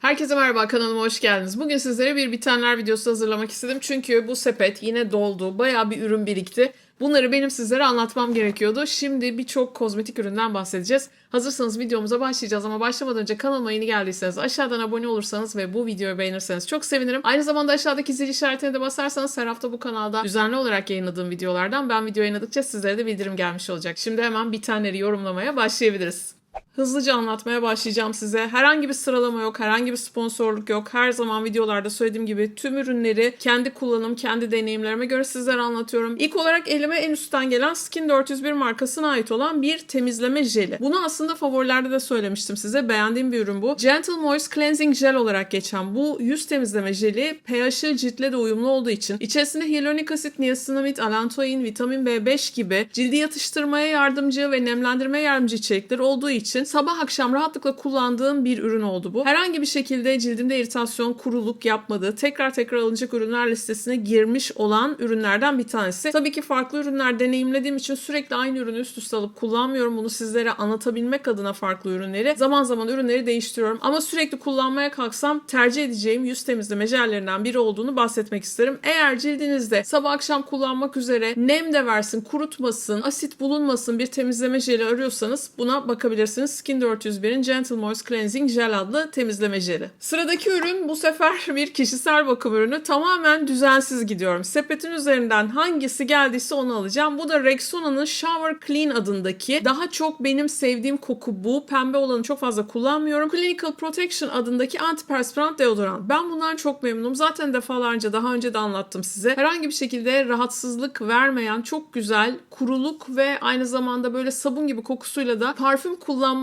Herkese merhaba kanalıma hoş geldiniz. Bugün sizlere bir bitenler videosu hazırlamak istedim. Çünkü bu sepet yine doldu. Bayağı bir ürün birikti. Bunları benim sizlere anlatmam gerekiyordu. Şimdi birçok kozmetik üründen bahsedeceğiz. Hazırsanız videomuza başlayacağız ama başlamadan önce kanalıma yeni geldiyseniz aşağıdan abone olursanız ve bu videoyu beğenirseniz çok sevinirim. Aynı zamanda aşağıdaki zil işaretine de basarsanız her hafta bu kanalda düzenli olarak yayınladığım videolardan ben video yayınladıkça sizlere de bildirim gelmiş olacak. Şimdi hemen bitenleri yorumlamaya başlayabiliriz. Hızlıca anlatmaya başlayacağım size. Herhangi bir sıralama yok, herhangi bir sponsorluk yok. Her zaman videolarda söylediğim gibi tüm ürünleri kendi kullanım, kendi deneyimlerime göre sizlere anlatıyorum. İlk olarak elime en üstten gelen Skin 401 markasına ait olan bir temizleme jeli. Bunu aslında favorilerde de söylemiştim size. Beğendiğim bir ürün bu. Gentle Moist Cleansing Gel olarak geçen bu yüz temizleme jeli pH'i ciltle de uyumlu olduğu için içerisinde hyaluronik asit, niacinamid, alantoin, vitamin B5 gibi cildi yatıştırmaya yardımcı ve nemlendirmeye yardımcı içerikler olduğu için sabah akşam rahatlıkla kullandığım bir ürün oldu bu. Herhangi bir şekilde cildimde iritasyon, kuruluk yapmadığı, tekrar tekrar alınacak ürünler listesine girmiş olan ürünlerden bir tanesi. Tabii ki farklı ürünler deneyimlediğim için sürekli aynı ürünü üst üste alıp kullanmıyorum. Bunu sizlere anlatabilmek adına farklı ürünleri. Zaman zaman ürünleri değiştiriyorum. Ama sürekli kullanmaya kalksam tercih edeceğim yüz temizleme jellerinden biri olduğunu bahsetmek isterim. Eğer cildinizde sabah akşam kullanmak üzere nem de versin, kurutmasın, asit bulunmasın bir temizleme jeli arıyorsanız buna bakabilirsiniz. Skin 401'in Gentle Moist Cleansing Gel adlı temizleme jeli. Sıradaki ürün bu sefer bir kişisel bakım ürünü. Tamamen düzensiz gidiyorum. Sepetin üzerinden hangisi geldiyse onu alacağım. Bu da Rexona'nın Shower Clean adındaki. Daha çok benim sevdiğim koku bu. Pembe olanı çok fazla kullanmıyorum. Clinical Protection adındaki antiperspirant deodorant. Ben bundan çok memnunum. Zaten defalarca daha önce de anlattım size. Herhangi bir şekilde rahatsızlık vermeyen çok güzel kuruluk ve aynı zamanda böyle sabun gibi kokusuyla da parfüm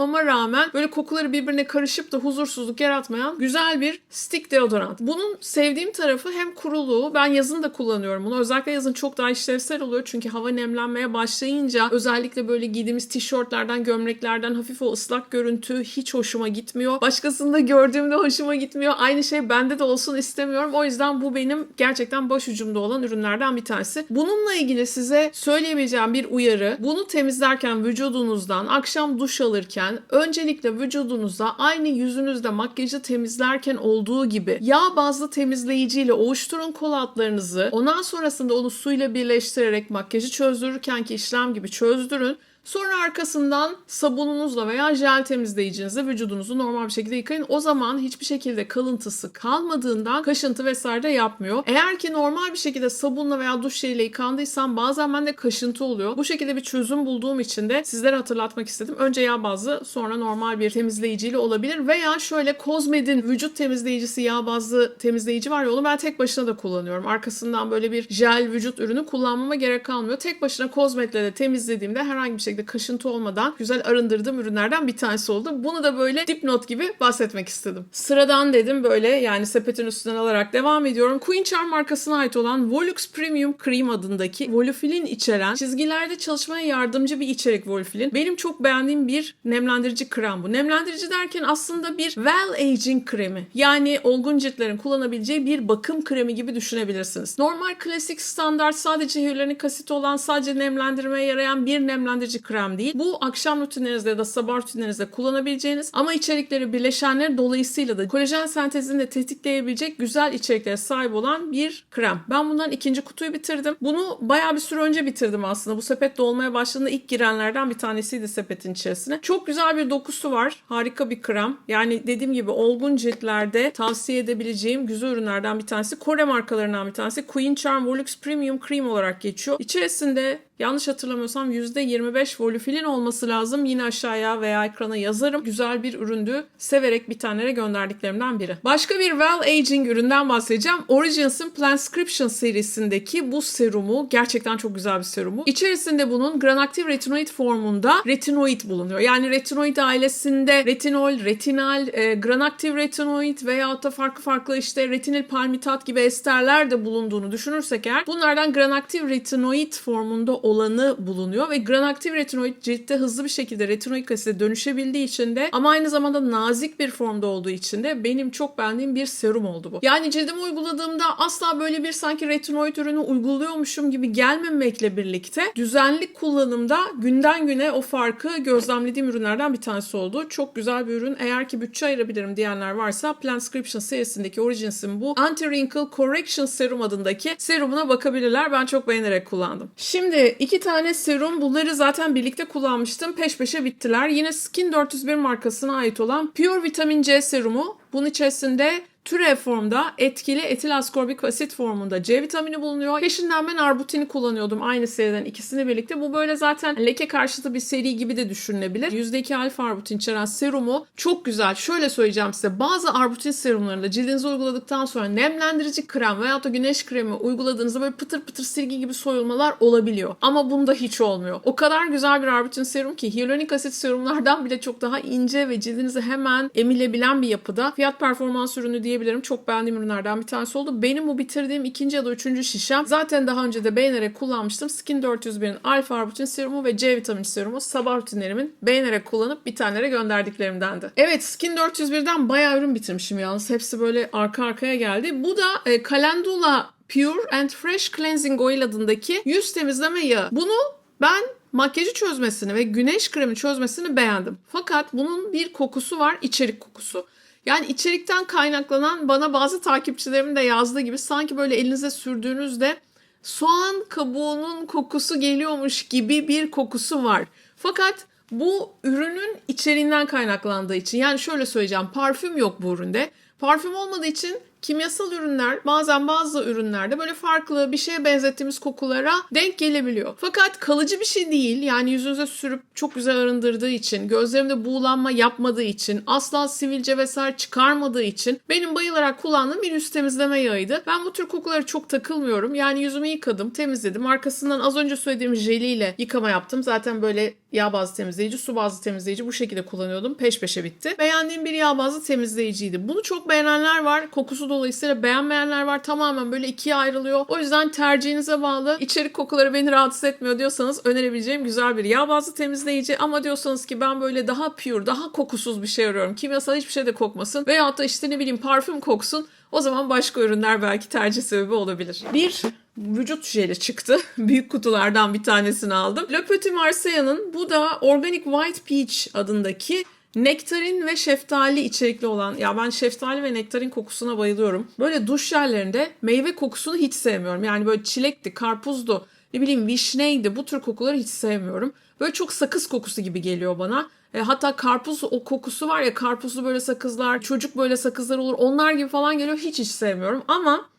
kullanmama rağmen böyle kokuları birbirine karışıp da huzursuzluk yaratmayan güzel bir stick deodorant. Bunun sevdiğim tarafı hem kuruluğu. Ben yazın da kullanıyorum bunu. Özellikle yazın çok daha işlevsel oluyor. Çünkü hava nemlenmeye başlayınca özellikle böyle giydiğimiz tişörtlerden, gömleklerden hafif o ıslak görüntü hiç hoşuma gitmiyor. Başkasında gördüğümde hoşuma gitmiyor. Aynı şey bende de olsun istemiyorum. O yüzden bu benim gerçekten başucumda olan ürünlerden bir tanesi. Bununla ilgili size söyleyebileceğim bir uyarı. Bunu temizlerken vücudunuzdan, akşam duş alırken öncelikle vücudunuza aynı yüzünüzde makyajı temizlerken olduğu gibi yağ bazlı temizleyiciyle ovuşturun kol altlarınızı. Ondan sonrasında onu suyla birleştirerek makyajı çözdürürkenki işlem gibi çözdürün. Sonra arkasından sabununuzla veya jel temizleyicinizle vücudunuzu normal bir şekilde yıkayın. O zaman hiçbir şekilde kalıntısı kalmadığından kaşıntı vesaire de yapmıyor. Eğer ki normal bir şekilde sabunla veya duş jeliyle yıkandıysam bazen bende kaşıntı oluyor. Bu şekilde bir çözüm bulduğum için de sizlere hatırlatmak istedim. Önce yağ bazlı sonra normal bir temizleyiciyle olabilir. Veya şöyle Cosmed'in vücut temizleyicisi yağ bazlı temizleyici var ya onu ben tek başına da kullanıyorum. Arkasından böyle bir jel vücut ürünü kullanmama gerek kalmıyor. Tek başına Cosmed'le de temizlediğimde herhangi bir şekilde kaşıntı olmadan güzel arındırdığım ürünlerden bir tanesi oldu. Bunu da böyle dipnot gibi bahsetmek istedim. Sıradan dedim böyle yani sepetin üstünden alarak devam ediyorum. Queen Charm markasına ait olan Volux Premium Cream adındaki volufilin içeren çizgilerde çalışmaya yardımcı bir içerik volufilin. Benim çok beğendiğim bir nemlendirici krem bu. Nemlendirici derken aslında bir well aging kremi. Yani olgun ciltlerin kullanabileceği bir bakım kremi gibi düşünebilirsiniz. Normal klasik standart sadece hyaluronik asit olan sadece nemlendirmeye yarayan bir nemlendirici krem değil. Bu akşam rutinlerinizde ya da sabah rutinlerinizde kullanabileceğiniz ama içerikleri bileşenleri dolayısıyla da kolajen sentezini de tetikleyebilecek güzel içeriklere sahip olan bir krem. Ben bundan ikinci kutuyu bitirdim. Bunu bayağı bir süre önce bitirdim aslında. Bu sepet dolmaya başladığında ilk girenlerden bir tanesiydi sepetin içerisine. Çok güzel bir dokusu var. Harika bir krem. Yani dediğim gibi olgun ciltlerde tavsiye edebileceğim güzel ürünlerden bir tanesi. Kore markalarından bir tanesi. Queen Charm Volux Premium Cream olarak geçiyor. İçerisinde Yanlış hatırlamıyorsam %25 volufilin olması lazım. Yine aşağıya veya ekrana yazarım. Güzel bir üründü. Severek bir tanelere gönderdiklerimden biri. Başka bir Well Aging üründen bahsedeceğim. Origins'in Planscription serisindeki bu serumu gerçekten çok güzel bir serumu. İçerisinde bunun granaktif retinoid formunda retinoid bulunuyor. Yani retinoid ailesinde retinol, retinal, e, granaktif retinoid veyahut da farklı farklı işte retinil palmitat gibi esterler de bulunduğunu düşünürsek eğer bunlardan granaktif retinoid formunda olanı bulunuyor ve granaktif retinoid ciltte hızlı bir şekilde retinoik asite dönüşebildiği için de ama aynı zamanda nazik bir formda olduğu için de benim çok beğendiğim bir serum oldu bu. Yani cildime uyguladığımda asla böyle bir sanki retinoid ürünü uyguluyormuşum gibi gelmemekle birlikte düzenli kullanımda günden güne o farkı gözlemlediğim ürünlerden bir tanesi oldu. Çok güzel bir ürün. Eğer ki bütçe ayırabilirim diyenler varsa Planscription serisindeki Origins'in bu Anti-Wrinkle Correction Serum adındaki serumuna bakabilirler. Ben çok beğenerek kullandım. Şimdi iki tane serum. Bunları zaten birlikte kullanmıştım. Peş peşe bittiler. Yine Skin 401 markasına ait olan Pure Vitamin C serumu. Bunun içerisinde türev formda etkili etil askorbik asit formunda C vitamini bulunuyor. Peşinden ben arbutini kullanıyordum aynı seriden ikisini birlikte. Bu böyle zaten leke karşıtı bir seri gibi de düşünülebilir. %2 alfa arbutin içeren serumu çok güzel. Şöyle söyleyeceğim size bazı arbutin serumlarında cildinize uyguladıktan sonra nemlendirici krem veyahut da güneş kremi uyguladığınızda böyle pıtır pıtır silgi gibi soyulmalar olabiliyor. Ama bunda hiç olmuyor. O kadar güzel bir arbutin serum ki hyaluronik asit serumlardan bile çok daha ince ve cildinize hemen emilebilen bir yapıda. Fiyat performans ürünü diyebilirim. Çok beğendiğim ürünlerden bir tanesi oldu. Benim bu bitirdiğim ikinci ya da üçüncü şişem. Zaten daha önce de beğenerek kullanmıştım. Skin 401'in alfa arbutin serumu ve C vitamini serumu sabah rutinlerimin beğenerek kullanıp bitenlere gönderdiklerimdendi. Evet Skin 401'den bayağı ürün bitirmişim yalnız. Hepsi böyle arka arkaya geldi. Bu da e, Calendula Pure and Fresh Cleansing Oil adındaki yüz temizleme yağı. Bunu ben makyajı çözmesini ve güneş kremi çözmesini beğendim. Fakat bunun bir kokusu var, içerik kokusu. Yani içerikten kaynaklanan bana bazı takipçilerimin de yazdığı gibi sanki böyle elinize sürdüğünüzde soğan kabuğunun kokusu geliyormuş gibi bir kokusu var. Fakat bu ürünün içeriğinden kaynaklandığı için yani şöyle söyleyeceğim parfüm yok bu üründe. Parfüm olmadığı için kimyasal ürünler bazen bazı ürünlerde böyle farklı bir şeye benzettiğimiz kokulara denk gelebiliyor. Fakat kalıcı bir şey değil. Yani yüzünüze sürüp çok güzel arındırdığı için, gözlerimde buğulanma yapmadığı için, asla sivilce vesaire çıkarmadığı için benim bayılarak kullandığım bir yüz temizleme yağıydı. Ben bu tür kokulara çok takılmıyorum. Yani yüzümü yıkadım, temizledim. Arkasından az önce söylediğim jeliyle yıkama yaptım. Zaten böyle yağ bazlı temizleyici, su bazlı temizleyici bu şekilde kullanıyordum. Peş peşe bitti. Beğendiğim bir yağ bazlı temizleyiciydi. Bunu çok beğenenler var. Kokusu dolayısıyla beğenmeyenler var. Tamamen böyle ikiye ayrılıyor. O yüzden tercihinize bağlı. İçerik kokuları beni rahatsız etmiyor diyorsanız önerebileceğim güzel bir yağ bazlı temizleyici. Ama diyorsanız ki ben böyle daha pure, daha kokusuz bir şey arıyorum. Kimyasal hiçbir şey de kokmasın. Veyahut da işte ne bileyim parfüm koksun. O zaman başka ürünler belki tercih sebebi olabilir. Bir vücut jeli çıktı. Büyük kutulardan bir tanesini aldım. Le Petit Marseille'nin bu da Organic White Peach adındaki nektarin ve şeftali içerikli olan ya ben şeftali ve nektarin kokusuna bayılıyorum. Böyle duş jellerinde meyve kokusunu hiç sevmiyorum. Yani böyle çilekti, karpuzdu, ne bileyim vişneydi bu tür kokuları hiç sevmiyorum. Böyle çok sakız kokusu gibi geliyor bana. E, hatta karpuz o kokusu var ya karpuzlu böyle sakızlar, çocuk böyle sakızlar olur. Onlar gibi falan geliyor. Hiç hiç sevmiyorum ama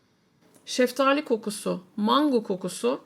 şeftali kokusu, mango kokusu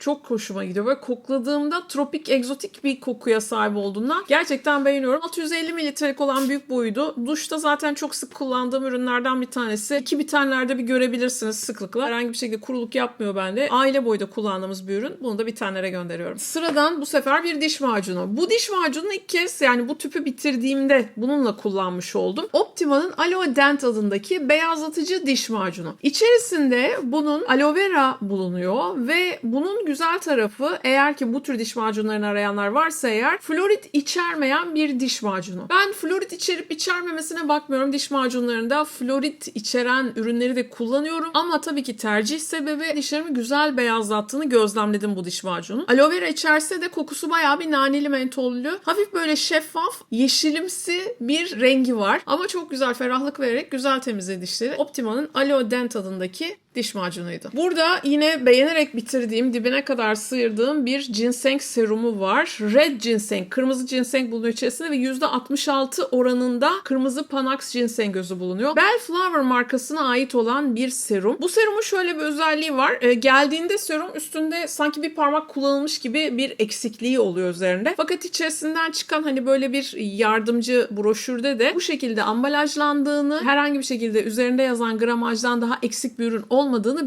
çok hoşuma gidiyor. Böyle kokladığımda tropik, egzotik bir kokuya sahip olduğundan gerçekten beğeniyorum. 650 mililitrelik olan büyük boyuydu. Duşta zaten çok sık kullandığım ürünlerden bir tanesi. İki bitenlerde bir görebilirsiniz sıklıkla. Herhangi bir şekilde kuruluk yapmıyor bende. Aile boyda kullandığımız bir ürün. Bunu da bitenlere gönderiyorum. Sıradan bu sefer bir diş macunu. Bu diş macunu ilk kez yani bu tüpü bitirdiğimde bununla kullanmış oldum. Optima'nın Aloe Dent adındaki beyazlatıcı diş macunu. İçerisinde bunun aloe vera bulunuyor ve bunun güzel tarafı eğer ki bu tür diş macunlarını arayanlar varsa eğer florit içermeyen bir diş macunu. Ben florit içerip içermemesine bakmıyorum. Diş macunlarında florit içeren ürünleri de kullanıyorum. Ama tabii ki tercih sebebi dişlerimi güzel beyazlattığını gözlemledim bu diş macunu. Aloe vera içerse de kokusu bayağı bir naneli mentollü. Hafif böyle şeffaf, yeşilimsi bir rengi var. Ama çok güzel ferahlık vererek güzel temizledi dişleri. Optima'nın Aloe Dent adındaki diş macunuydu. Burada yine beğenerek bitirdiğim, dibine kadar sıyırdığım bir ginseng serumu var. Red ginseng, kırmızı ginseng bulunuyor içerisinde ve %66 oranında kırmızı panax ginseng gözü bulunuyor. Bellflower markasına ait olan bir serum. Bu serumun şöyle bir özelliği var. E, geldiğinde serum üstünde sanki bir parmak kullanılmış gibi bir eksikliği oluyor üzerinde. Fakat içerisinden çıkan hani böyle bir yardımcı broşürde de bu şekilde ambalajlandığını, herhangi bir şekilde üzerinde yazan gramajdan daha eksik bir ürün olmadığını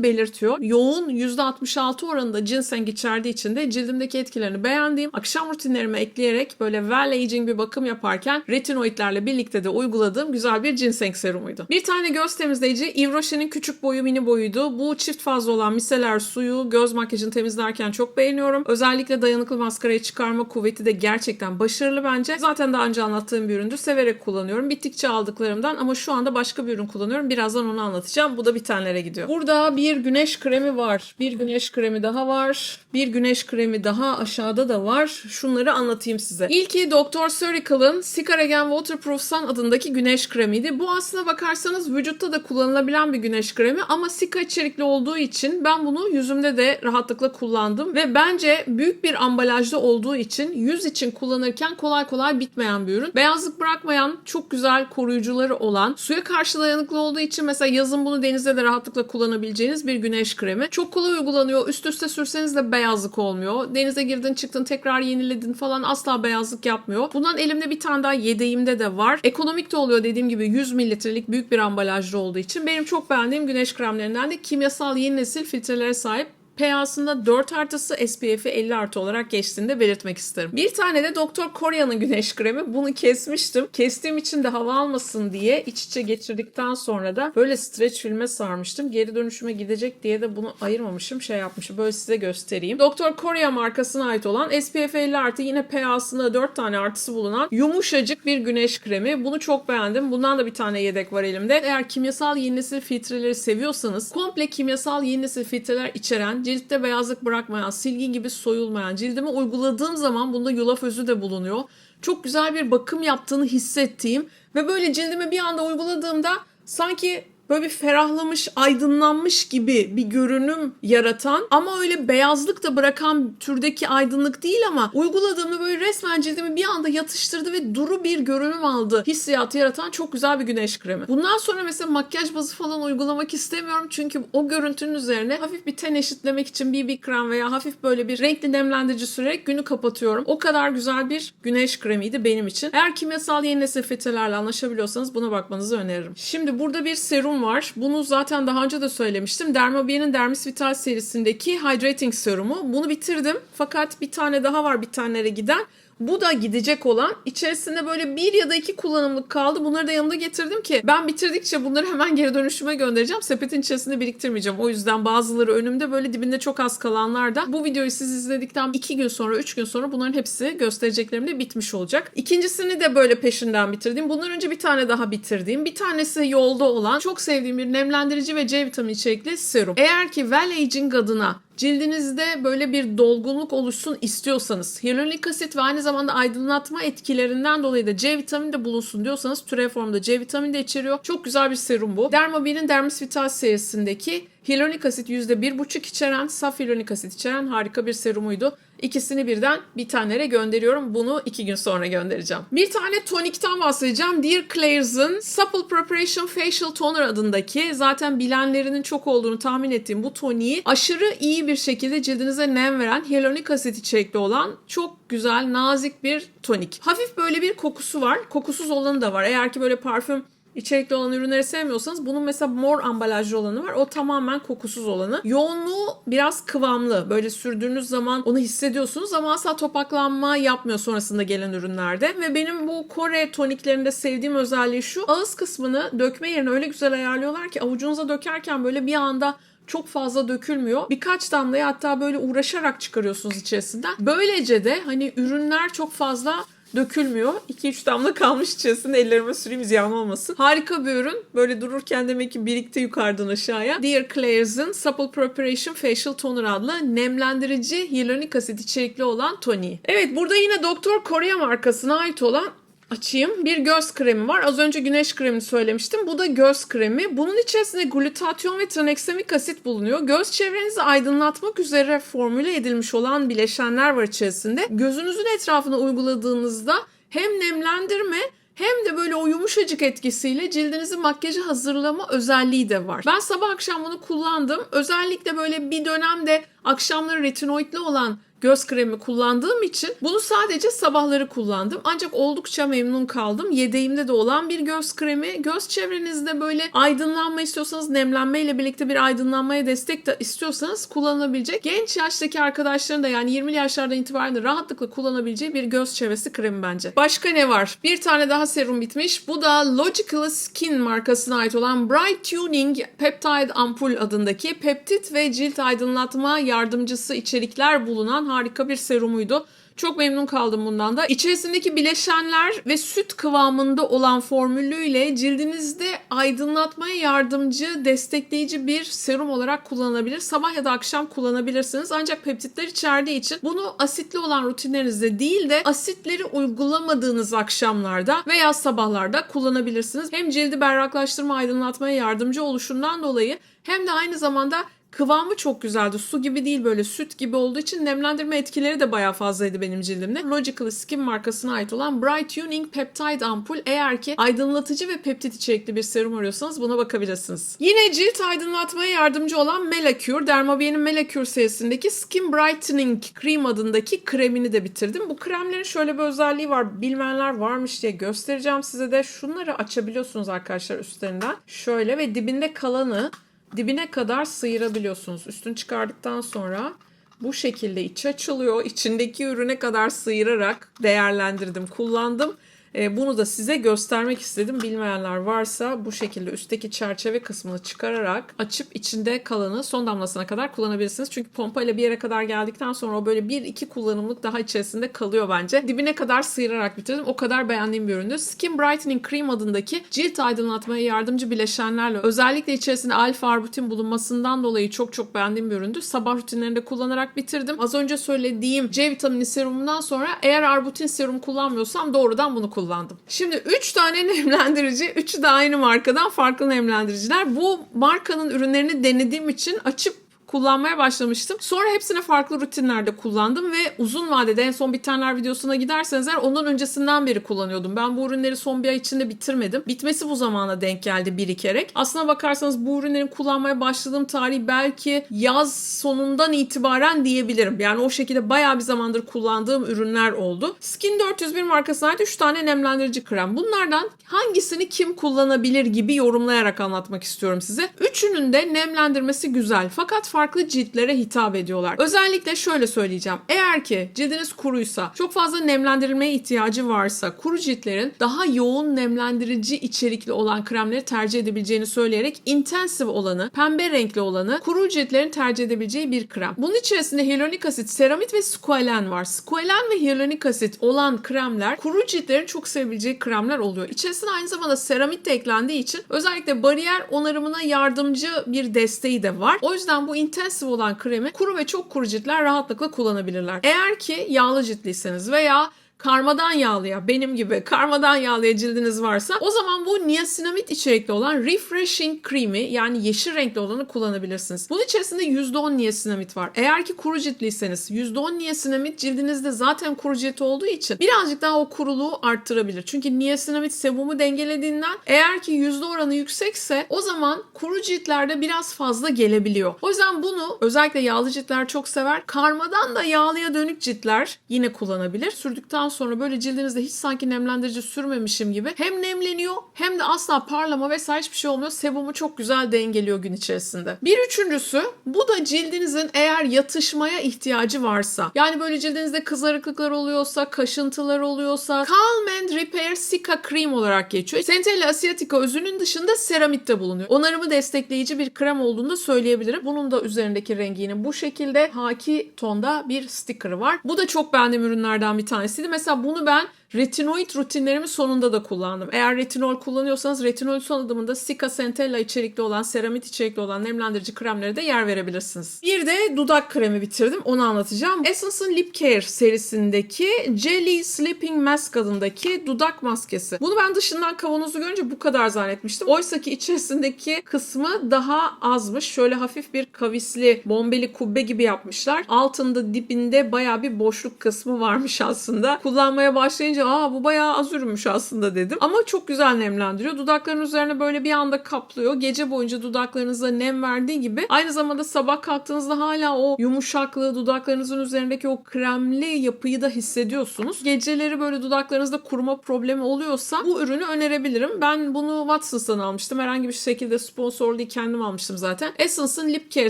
belirtiyor. Yoğun %66 oranında ginseng içerdiği için de cildimdeki etkilerini beğendiğim akşam rutinlerime ekleyerek böyle well aging bir bakım yaparken retinoidlerle birlikte de uyguladığım güzel bir ginseng serumuydu. Bir tane göz temizleyici Yves Rocher'in küçük boyu mini boyuydu. Bu çift fazla olan miseler suyu göz makyajını temizlerken çok beğeniyorum. Özellikle dayanıklı maskarayı çıkarma kuvveti de gerçekten başarılı bence. Zaten daha önce anlattığım bir üründü. Severek kullanıyorum. Bittikçe aldıklarımdan ama şu anda başka bir ürün kullanıyorum. Birazdan onu anlatacağım. Bu da bitenlere gidiyor. Burada bir güneş kremi var. Bir güneş kremi daha var. Bir güneş kremi daha aşağıda da var. Şunları anlatayım size. İlki Dr. Surical'ın Sikaragen Waterproof Sun adındaki güneş kremiydi. Bu aslına bakarsanız vücutta da kullanılabilen bir güneş kremi ama sika içerikli olduğu için ben bunu yüzümde de rahatlıkla kullandım ve bence büyük bir ambalajda olduğu için yüz için kullanırken kolay kolay bitmeyen bir ürün. Beyazlık bırakmayan, çok güzel koruyucuları olan, suya karşı dayanıklı olduğu için mesela yazın bunu denizde de rahatlıkla kullanabileceğiniz bir güneş kremi. Çok kolay uygulanıyor. Üst üste sürseniz de beyazlık olmuyor. Denize girdin çıktın tekrar yeniledin falan asla beyazlık yapmıyor. Bundan elimde bir tane daha yedeğimde de var. Ekonomik de oluyor dediğim gibi 100 mililitrelik büyük bir ambalajda olduğu için. Benim çok beğendiğim güneş kremlerinden de kimyasal yeni nesil filtrelere sahip PA'sında 4 artısı SPF'i 50 artı olarak geçtiğini de belirtmek isterim. Bir tane de Dr. Korea'nın güneş kremi. Bunu kesmiştim. Kestiğim için de hava almasın diye iç içe geçirdikten sonra da böyle streç filme sarmıştım. Geri dönüşüme gidecek diye de bunu ayırmamışım. Şey yapmışım. Böyle size göstereyim. Dr. Korea markasına ait olan SPF 50 artı yine PA'sında 4 tane artısı bulunan yumuşacık bir güneş kremi. Bunu çok beğendim. Bundan da bir tane yedek var elimde. Eğer kimyasal yeni nesil filtreleri seviyorsanız komple kimyasal yeni nesil filtreler içeren ciltte beyazlık bırakmayan, silgi gibi soyulmayan, cildime uyguladığım zaman bunda yulaf özü de bulunuyor. Çok güzel bir bakım yaptığını hissettiğim ve böyle cildime bir anda uyguladığımda sanki böyle bir ferahlamış, aydınlanmış gibi bir görünüm yaratan ama öyle beyazlık da bırakan türdeki aydınlık değil ama uyguladığımda böyle resmen cildimi bir anda yatıştırdı ve duru bir görünüm aldı. Hissiyatı yaratan çok güzel bir güneş kremi. Bundan sonra mesela makyaj bazı falan uygulamak istemiyorum çünkü o görüntünün üzerine hafif bir ten eşitlemek için BB krem veya hafif böyle bir renkli nemlendirici sürerek günü kapatıyorum. O kadar güzel bir güneş kremiydi benim için. Eğer kimyasal yeni nesil filtrelerle anlaşabiliyorsanız buna bakmanızı öneririm. Şimdi burada bir serum var. Bunu zaten daha önce de söylemiştim. Dermabier'in Dermis Vital serisindeki Hydrating Serumu. Bunu bitirdim. Fakat bir tane daha var bitenlere giden. Bu da gidecek olan. İçerisinde böyle bir ya da iki kullanımlık kaldı. Bunları da yanımda getirdim ki ben bitirdikçe bunları hemen geri dönüşüme göndereceğim. Sepetin içerisinde biriktirmeyeceğim. O yüzden bazıları önümde böyle dibinde çok az kalanlar da bu videoyu siz izledikten iki gün sonra, üç gün sonra bunların hepsi göstereceklerim de bitmiş olacak. İkincisini de böyle peşinden bitirdim. Bundan önce bir tane daha bitirdiğim. Bir tanesi yolda olan çok sevdiğim bir nemlendirici ve C vitamini içerikli serum. Eğer ki well aging adına Cildinizde böyle bir dolgunluk oluşsun istiyorsanız, hyaluronik asit ve aynı zamanda aydınlatma etkilerinden dolayı da C vitamini de bulunsun diyorsanız türev formda C vitamini de içeriyor. Çok güzel bir serum bu. Dermabir'in Dermis Vital serisindeki hyaluronik asit %1,5 içeren, saf hyaluronik asit içeren harika bir serumuydu. İkisini birden bir tanelere gönderiyorum. Bunu iki gün sonra göndereceğim. Bir tane tonikten bahsedeceğim. Dear Claire's'ın Supple Preparation Facial Toner adındaki zaten bilenlerinin çok olduğunu tahmin ettiğim bu toniği aşırı iyi bir şekilde cildinize nem veren hyaluronik asit içerikli olan çok güzel nazik bir tonik. Hafif böyle bir kokusu var. Kokusuz olanı da var. Eğer ki böyle parfüm içerikli olan ürünleri sevmiyorsanız bunun mesela mor ambalajlı olanı var. O tamamen kokusuz olanı. Yoğunluğu biraz kıvamlı. Böyle sürdüğünüz zaman onu hissediyorsunuz ama asla topaklanma yapmıyor sonrasında gelen ürünlerde. Ve benim bu Kore toniklerinde sevdiğim özelliği şu. Ağız kısmını dökme yerine öyle güzel ayarlıyorlar ki avucunuza dökerken böyle bir anda çok fazla dökülmüyor. Birkaç damlayı hatta böyle uğraşarak çıkarıyorsunuz içerisinden. Böylece de hani ürünler çok fazla dökülmüyor. 2-3 damla kalmış içerisinde ellerime süreyim ziyan olmasın. Harika bir ürün. Böyle dururken demek ki birikti yukarıdan aşağıya. Dear Claire's'ın Supple Preparation Facial Toner adlı nemlendirici hyaluronik asit içerikli olan toniği. Evet burada yine Doktor Korea markasına ait olan açayım. Bir göz kremi var. Az önce güneş kremini söylemiştim. Bu da göz kremi. Bunun içerisinde glutatyon ve traneksamik asit bulunuyor. Göz çevrenizi aydınlatmak üzere formüle edilmiş olan bileşenler var içerisinde. Gözünüzün etrafına uyguladığınızda hem nemlendirme hem de böyle o yumuşacık etkisiyle cildinizi makyaja hazırlama özelliği de var. Ben sabah akşam bunu kullandım. Özellikle böyle bir dönemde akşamları retinoidli olan göz kremi kullandığım için bunu sadece sabahları kullandım. Ancak oldukça memnun kaldım. Yedeğimde de olan bir göz kremi. Göz çevrenizde böyle aydınlanma istiyorsanız nemlenme ile birlikte bir aydınlanmaya destek de istiyorsanız kullanılabilecek. Genç yaştaki arkadaşların da yani 20'li yaşlardan itibaren rahatlıkla kullanabileceği bir göz çevresi kremi bence. Başka ne var? Bir tane daha serum bitmiş. Bu da Logical Skin markasına ait olan Bright Tuning Peptide Ampul adındaki peptit ve cilt aydınlatma yardımcısı içerikler bulunan harika bir serumuydu. Çok memnun kaldım bundan da. İçerisindeki bileşenler ve süt kıvamında olan formülüyle cildinizde aydınlatmaya yardımcı, destekleyici bir serum olarak kullanılabilir. Sabah ya da akşam kullanabilirsiniz. Ancak peptitler içerdiği için bunu asitli olan rutinlerinizde değil de asitleri uygulamadığınız akşamlarda veya sabahlarda kullanabilirsiniz. Hem cildi berraklaştırma, aydınlatmaya yardımcı oluşundan dolayı hem de aynı zamanda Kıvamı çok güzeldi. Su gibi değil böyle süt gibi olduğu için nemlendirme etkileri de bayağı fazlaydı benim cildimde. Logical Skin markasına ait olan Bright Tuning Peptide Ampul eğer ki aydınlatıcı ve peptit içerikli bir serum arıyorsanız buna bakabilirsiniz. Yine cilt aydınlatmaya yardımcı olan Melacure, Dermavier'in Melacure serisindeki Skin Brightening Cream adındaki kremini de bitirdim. Bu kremlerin şöyle bir özelliği var. Bilmeyenler varmış diye göstereceğim size de. Şunları açabiliyorsunuz arkadaşlar üstlerinden. Şöyle ve dibinde kalanı dibine kadar sıyırabiliyorsunuz. Üstünü çıkardıktan sonra bu şekilde iç açılıyor. İçindeki ürüne kadar sıyırarak değerlendirdim, kullandım. E, bunu da size göstermek istedim. Bilmeyenler varsa bu şekilde üstteki çerçeve kısmını çıkararak açıp içinde kalanı son damlasına kadar kullanabilirsiniz. Çünkü pompa ile bir yere kadar geldikten sonra o böyle bir iki kullanımlık daha içerisinde kalıyor bence. Dibine kadar sıyırarak bitirdim. O kadar beğendiğim bir üründü. Skin Brightening Cream adındaki cilt aydınlatmaya yardımcı bileşenlerle özellikle içerisinde alfa arbutin bulunmasından dolayı çok çok beğendiğim bir üründü. Sabah rutinlerinde kullanarak bitirdim. Az önce söylediğim C vitamini serumundan sonra eğer arbutin serum kullanmıyorsam doğrudan bunu kullandım kullandım. Şimdi 3 tane nemlendirici, üçü de aynı markadan farklı nemlendiriciler. Bu markanın ürünlerini denediğim için açıp kullanmaya başlamıştım. Sonra hepsini farklı rutinlerde kullandım ve uzun vadede en son bitenler videosuna giderseniz eğer ondan öncesinden beri kullanıyordum. Ben bu ürünleri son bir ay içinde bitirmedim. Bitmesi bu zamana denk geldi birikerek. Aslına bakarsanız bu ürünlerin kullanmaya başladığım tarih belki yaz sonundan itibaren diyebilirim. Yani o şekilde bayağı bir zamandır kullandığım ürünler oldu. Skin 401 markasına ait 3 tane nemlendirici krem. Bunlardan hangisini kim kullanabilir gibi yorumlayarak anlatmak istiyorum size. Üçünün de nemlendirmesi güzel fakat farklı farklı ciltlere hitap ediyorlar. Özellikle şöyle söyleyeceğim. Eğer ki cildiniz kuruysa, çok fazla nemlendirilmeye ihtiyacı varsa, kuru ciltlerin daha yoğun nemlendirici içerikli olan kremleri tercih edebileceğini söyleyerek intensive olanı, pembe renkli olanı kuru ciltlerin tercih edebileceği bir krem. Bunun içerisinde hyaluronik asit, seramit ve squalen var. Squalen ve hyaluronik asit olan kremler kuru ciltlerin çok sevebileceği kremler oluyor. İçerisine aynı zamanda seramit de eklendiği için özellikle bariyer onarımına yardımcı bir desteği de var. O yüzden bu intensive olan kremi kuru ve çok kuru ciltler rahatlıkla kullanabilirler. Eğer ki yağlı ciltliyseniz veya karmadan yağlıya benim gibi karmadan yağlıya cildiniz varsa o zaman bu niasinamid içerikli olan Refreshing Cream'i yani yeşil renkli olanı kullanabilirsiniz. Bunun içerisinde %10 niasinamid var. Eğer ki kuru ciltliyseniz %10 niasinamid cildinizde zaten kuru cilt olduğu için birazcık daha o kuruluğu arttırabilir. Çünkü niasinamid sebumu dengelediğinden eğer ki yüzde oranı yüksekse o zaman kuru ciltlerde biraz fazla gelebiliyor. O yüzden bunu özellikle yağlı ciltler çok sever. Karmadan da yağlıya dönük ciltler yine kullanabilir. Sürdükten sonra böyle cildinizde hiç sanki nemlendirici sürmemişim gibi hem nemleniyor hem de asla parlama vesaire hiçbir şey olmuyor. Sebumu çok güzel dengeliyor gün içerisinde. Bir üçüncüsü bu da cildinizin eğer yatışmaya ihtiyacı varsa yani böyle cildinizde kızarıklıklar oluyorsa, kaşıntılar oluyorsa Calm and Repair Sika Cream olarak geçiyor. Centella Asiatica özünün dışında seramit de bulunuyor. Onarımı destekleyici bir krem olduğunu da söyleyebilirim. Bunun da üzerindeki rengi yine bu şekilde haki tonda bir sticker'ı var. Bu da çok beğendiğim ürünlerden bir tanesiydi. Mesela bunu ben retinoid rutinlerimin sonunda da kullandım. Eğer retinol kullanıyorsanız retinol son adımında Sika Centella içerikli olan, seramit içerikli olan nemlendirici kremlere de yer verebilirsiniz. Bir de dudak kremi bitirdim. Onu anlatacağım. Essence'ın Lip Care serisindeki Jelly Sleeping Mask adındaki dudak maskesi. Bunu ben dışından kavanozu görünce bu kadar zannetmiştim. Oysa ki içerisindeki kısmı daha azmış. Şöyle hafif bir kavisli, bombeli kubbe gibi yapmışlar. Altında dibinde baya bir boşluk kısmı varmış aslında. Kullanmaya başlayınca görünce aa bu bayağı az ürünmüş aslında dedim. Ama çok güzel nemlendiriyor. Dudakların üzerine böyle bir anda kaplıyor. Gece boyunca dudaklarınıza nem verdiği gibi aynı zamanda sabah kalktığınızda hala o yumuşaklığı dudaklarınızın üzerindeki o kremli yapıyı da hissediyorsunuz. Geceleri böyle dudaklarınızda kuruma problemi oluyorsa bu ürünü önerebilirim. Ben bunu Watsons'tan almıştım. Herhangi bir şekilde sponsor değil kendim almıştım zaten. Essence'ın Lip Care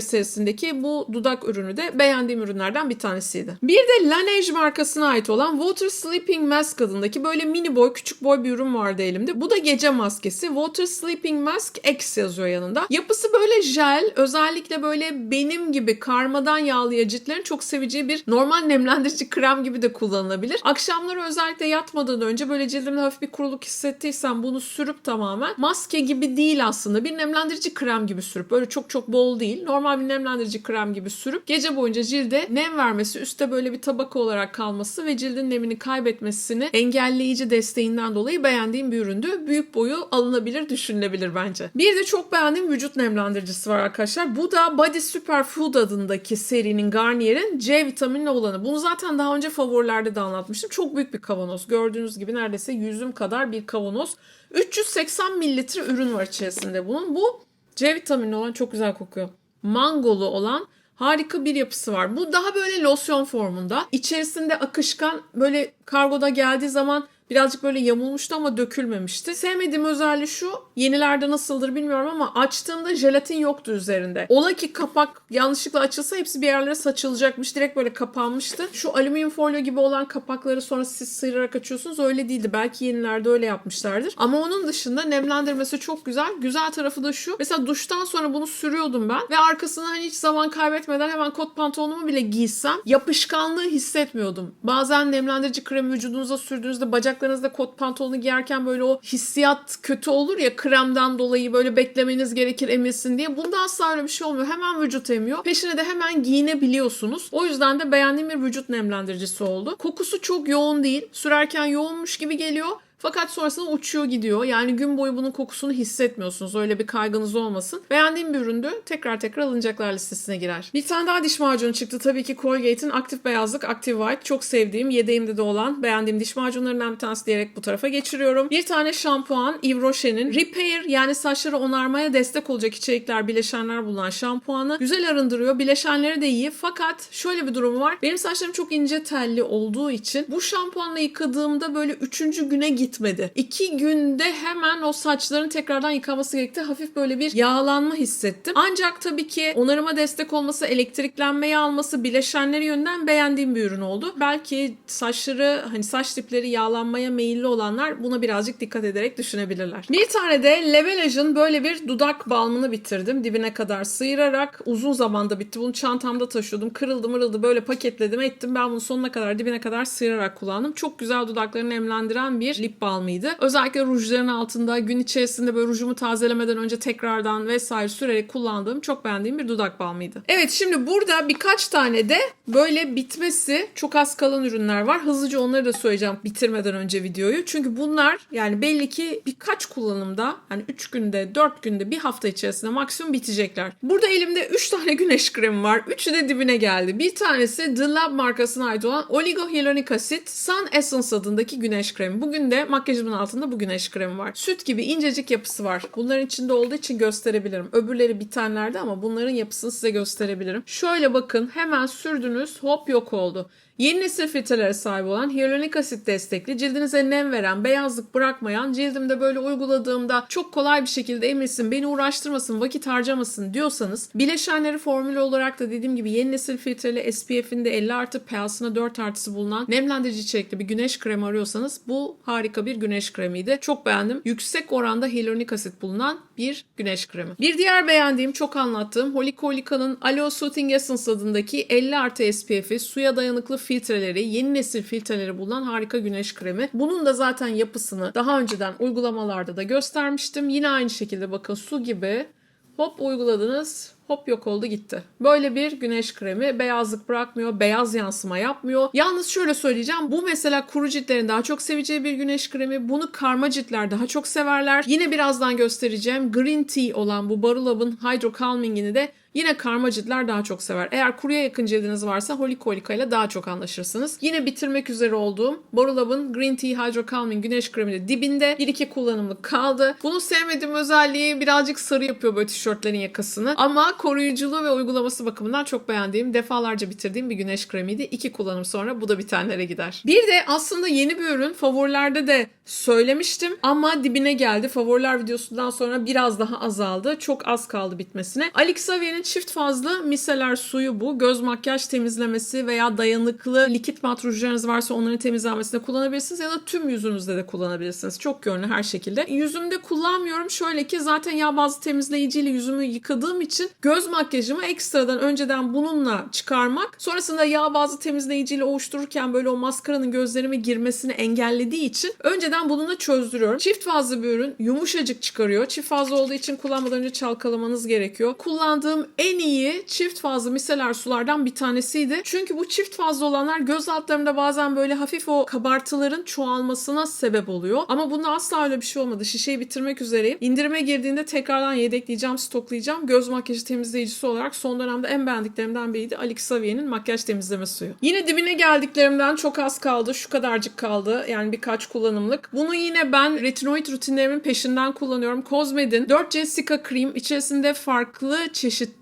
serisindeki bu dudak ürünü de beğendiğim ürünlerden bir tanesiydi. Bir de Laneige markasına ait olan Water Sleeping Mask adındaki böyle mini boy küçük boy bir ürün vardı elimde. Bu da gece maskesi. Water Sleeping Mask X yazıyor yanında. Yapısı böyle jel. Özellikle böyle benim gibi karmadan yağlıya ciltlerin çok seveceği bir normal nemlendirici krem gibi de kullanılabilir. Akşamları özellikle yatmadan önce böyle cildimde hafif bir kuruluk hissettiysem bunu sürüp tamamen maske gibi değil aslında. Bir nemlendirici krem gibi sürüp böyle çok çok bol değil. Normal bir nemlendirici krem gibi sürüp gece boyunca cilde nem vermesi, üstte böyle bir tabaka olarak kalması ve cildin nemini kaybetmesini engelleyici desteğinden dolayı beğendiğim bir üründü. Büyük boyu alınabilir, düşünülebilir bence. Bir de çok beğendiğim vücut nemlendiricisi var arkadaşlar. Bu da Body Superfood adındaki serinin Garnier'in C vitaminli olanı. Bunu zaten daha önce favorilerde de anlatmıştım. Çok büyük bir kavanoz. Gördüğünüz gibi neredeyse yüzüm kadar bir kavanoz. 380 mililitre ürün var içerisinde bunun. Bu C vitaminli olan çok güzel kokuyor. Mangolu olan harika bir yapısı var. Bu daha böyle losyon formunda. İçerisinde akışkan böyle kargoda geldiği zaman birazcık böyle yamulmuştu ama dökülmemişti. Sevmediğim özelliği şu. Yenilerde nasıldır bilmiyorum ama açtığımda jelatin yoktu üzerinde. Ola ki kapak yanlışlıkla açılsa hepsi bir yerlere saçılacakmış. Direkt böyle kapanmıştı. Şu alüminyum folyo gibi olan kapakları sonra siz sıyırarak açıyorsunuz. Öyle değildi. Belki yenilerde öyle yapmışlardır. Ama onun dışında nemlendirmesi çok güzel. Güzel tarafı da şu. Mesela duştan sonra bunu sürüyordum ben. Ve arkasından hani hiç zaman kaybetmeden hemen kot pantolonumu bile giysem yapışkanlığı hissetmiyordum. Bazen nemlendirici kremi vücudunuza sürdüğünüzde bacaklarınızda kot pantolonu giyerken böyle o hissiyat kötü olur ya kremden dolayı böyle beklemeniz gerekir emilsin diye. Bunda asla öyle bir şey olmuyor. Hemen vücut emiyor. Peşine de hemen giyinebiliyorsunuz. O yüzden de beğendiğim bir vücut nemlendiricisi oldu. Kokusu çok yoğun değil. Sürerken yoğunmuş gibi geliyor. Fakat sonrasında uçuyor gidiyor. Yani gün boyu bunun kokusunu hissetmiyorsunuz. Öyle bir kaygınız olmasın. Beğendiğim bir üründü. Tekrar tekrar alınacaklar listesine girer. Bir tane daha diş macunu çıktı. Tabii ki Colgate'in Aktif Beyazlık Active White. Çok sevdiğim, yedeğimde de olan, beğendiğim diş macunlarından bir tanesi diyerek bu tarafa geçiriyorum. Bir tane şampuan Yves Rocher'in Repair yani saçları onarmaya destek olacak içerikler, bileşenler bulunan şampuanı. Güzel arındırıyor. Bileşenleri de iyi. Fakat şöyle bir durumu var. Benim saçlarım çok ince telli olduğu için bu şampuanla yıkadığımda böyle üçüncü güne gitmedi. İki günde hemen o saçların tekrardan yıkaması gerekti. Hafif böyle bir yağlanma hissettim. Ancak tabii ki onarıma destek olması, elektriklenmeyi alması, bileşenleri yönden beğendiğim bir ürün oldu. Belki saçları hani saç dipleri yağlanmaya meyilli olanlar buna birazcık dikkat ederek düşünebilirler. Bir tane de Levelage'ın böyle bir dudak balmını bitirdim. Dibine kadar sıyırarak uzun zamanda bitti. Bunu çantamda taşıyordum. Kırıldı mırıldı böyle paketledim ettim. Ben bunu sonuna kadar dibine kadar sıyırarak kullandım. Çok güzel dudaklarını nemlendiren bir lip balmıydı. Özellikle rujların altında gün içerisinde böyle rujumu tazelemeden önce tekrardan vesaire sürerek kullandığım çok beğendiğim bir dudak balmıydı. Evet şimdi burada birkaç tane de böyle bitmesi çok az kalan ürünler var. Hızlıca onları da söyleyeceğim bitirmeden önce videoyu. Çünkü bunlar yani belli ki birkaç kullanımda hani 3 günde 4 günde bir hafta içerisinde maksimum bitecekler. Burada elimde 3 tane güneş kremi var. Üçü de dibine geldi. Bir tanesi The Lab markasına ait olan Oligo Hyaluronic Acid Sun Essence adındaki güneş kremi. Bugün de makyajımın altında bu güneş kremi var. Süt gibi incecik yapısı var. Bunların içinde olduğu için gösterebilirim. Öbürleri bitenlerde ama bunların yapısını size gösterebilirim. Şöyle bakın hemen sürdünüz hop yok oldu. Yeni nesil filtrelere sahip olan hyaluronik asit destekli, cildinize nem veren, beyazlık bırakmayan, cildimde böyle uyguladığımda çok kolay bir şekilde emilsin, beni uğraştırmasın, vakit harcamasın diyorsanız bileşenleri formül olarak da dediğim gibi yeni nesil filtreli SPF'inde 50 artı pH'sına 4 artısı bulunan nemlendirici içerikli bir güneş kremi arıyorsanız bu harika bir güneş kremiydi. Çok beğendim. Yüksek oranda hyaluronik asit bulunan bir güneş kremi. Bir diğer beğendiğim, çok anlattığım Holika Holika'nın Aloe Soothing Essence adındaki 50 artı SPF'i suya dayanıklı filtreleri, yeni nesil filtreleri bulunan harika güneş kremi. Bunun da zaten yapısını daha önceden uygulamalarda da göstermiştim. Yine aynı şekilde bakın su gibi hop uyguladınız hop yok oldu gitti. Böyle bir güneş kremi beyazlık bırakmıyor, beyaz yansıma yapmıyor. Yalnız şöyle söyleyeceğim. Bu mesela kuru ciltlerin daha çok seveceği bir güneş kremi. Bunu karma ciltler daha çok severler. Yine birazdan göstereceğim. Green tea olan bu Barulab'ın Hydro Calming'ini de Yine karma ciltler daha çok sever. Eğer kuruya yakın cildiniz varsa Holikolika ile daha çok anlaşırsınız. Yine bitirmek üzere olduğum Borulab'ın Green Tea Hydro Calming güneş kremi de dibinde. 1-2 kullanımlık kaldı. Bunu sevmediğim özelliği birazcık sarı yapıyor böyle tişörtlerin yakasını. Ama koruyuculuğu ve uygulaması bakımından çok beğendiğim, defalarca bitirdiğim bir güneş kremiydi. 2 kullanım sonra bu da bitenlere gider. Bir de aslında yeni bir ürün. Favorilerde de söylemiştim ama dibine geldi. Favoriler videosundan sonra biraz daha azaldı. Çok az kaldı bitmesine. Alex Xavier'in çift fazlı miseler suyu bu. Göz makyaj temizlemesi veya dayanıklı likit mat rujlarınız varsa onların temizlenmesinde kullanabilirsiniz ya da tüm yüzünüzde de kullanabilirsiniz. Çok görünür her şekilde. Yüzümde kullanmıyorum. Şöyle ki zaten yağ bazlı temizleyiciyle yüzümü yıkadığım için göz makyajımı ekstradan önceden bununla çıkarmak sonrasında yağ bazlı temizleyiciyle ovuştururken böyle o maskaranın gözlerime girmesini engellediği için önceden bununla çözdürüyorum. Çift fazlı bir ürün yumuşacık çıkarıyor. Çift fazla olduğu için kullanmadan önce çalkalamanız gerekiyor. Kullandığım en iyi çift fazla miseler sulardan bir tanesiydi. Çünkü bu çift fazla olanlar göz altlarımda bazen böyle hafif o kabartıların çoğalmasına sebep oluyor. Ama bunda asla öyle bir şey olmadı. Şişeyi bitirmek üzereyim. İndirime girdiğinde tekrardan yedekleyeceğim, stoklayacağım. Göz makyajı temizleyicisi olarak son dönemde en beğendiklerimden biriydi. Alex Xavier'in makyaj temizleme suyu. Yine dibine geldiklerimden çok az kaldı. Şu kadarcık kaldı. Yani birkaç kullanımlık. Bunu yine ben retinoid rutinlerimin peşinden kullanıyorum. Cosmed'in 4 Jessica Cream içerisinde farklı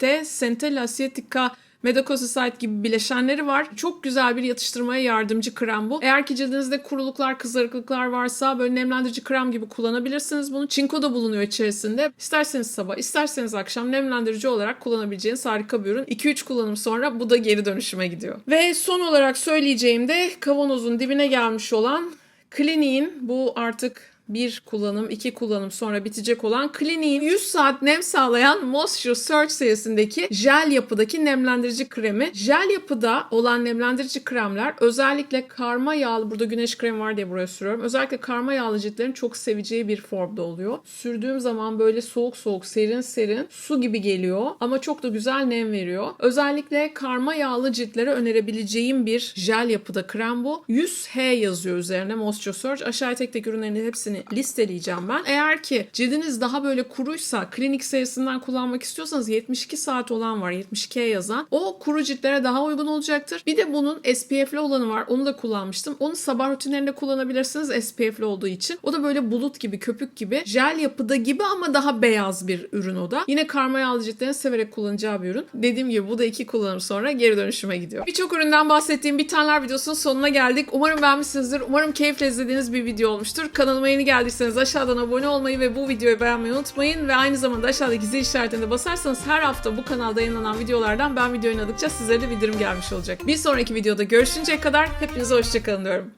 çeşitte Centella Asiatica Medicosite gibi bileşenleri var. Çok güzel bir yatıştırmaya yardımcı krem bu. Eğer ki cildinizde kuruluklar, kızarıklıklar varsa böyle nemlendirici krem gibi kullanabilirsiniz bunu. Çinko da bulunuyor içerisinde. İsterseniz sabah, isterseniz akşam nemlendirici olarak kullanabileceğiniz harika bir ürün. 2-3 kullanım sonra bu da geri dönüşüme gidiyor. Ve son olarak söyleyeceğim de kavanozun dibine gelmiş olan Clinique'in bu artık bir kullanım, iki kullanım sonra bitecek olan Clinique'in 100 saat nem sağlayan Moisture Surge serisindeki jel yapıdaki nemlendirici kremi. Jel yapıda olan nemlendirici kremler özellikle karma yağlı, burada güneş kremi var diye buraya sürüyorum. Özellikle karma yağlı ciltlerin çok seveceği bir formda oluyor. Sürdüğüm zaman böyle soğuk soğuk, serin serin su gibi geliyor ama çok da güzel nem veriyor. Özellikle karma yağlı ciltlere önerebileceğim bir jel yapıda krem bu. 100H yazıyor üzerine Moisture Surge. Aşağıya tek tek ürünlerini hepsini listeleyeceğim ben. Eğer ki cildiniz daha böyle kuruysa klinik serisinden kullanmak istiyorsanız 72 saat olan var 72 yazan. O kuru ciltlere daha uygun olacaktır. Bir de bunun SPF'li olanı var. Onu da kullanmıştım. Onu sabah rutinlerinde kullanabilirsiniz SPF'li olduğu için. O da böyle bulut gibi, köpük gibi, jel yapıda gibi ama daha beyaz bir ürün o da. Yine karma yağlı ciltlerin severek kullanacağı bir ürün. Dediğim gibi bu da iki kullanım sonra geri dönüşüme gidiyor. Birçok üründen bahsettiğim bitenler videosunun sonuna geldik. Umarım beğenmişsinizdir. Umarım keyifle izlediğiniz bir video olmuştur. Kanalıma yeni geldiyseniz aşağıdan abone olmayı ve bu videoyu beğenmeyi unutmayın. Ve aynı zamanda aşağıdaki zil işaretine basarsanız her hafta bu kanalda yayınlanan videolardan ben video oynadıkça sizlere de bildirim gelmiş olacak. Bir sonraki videoda görüşünceye kadar hepinize hoşçakalın diyorum.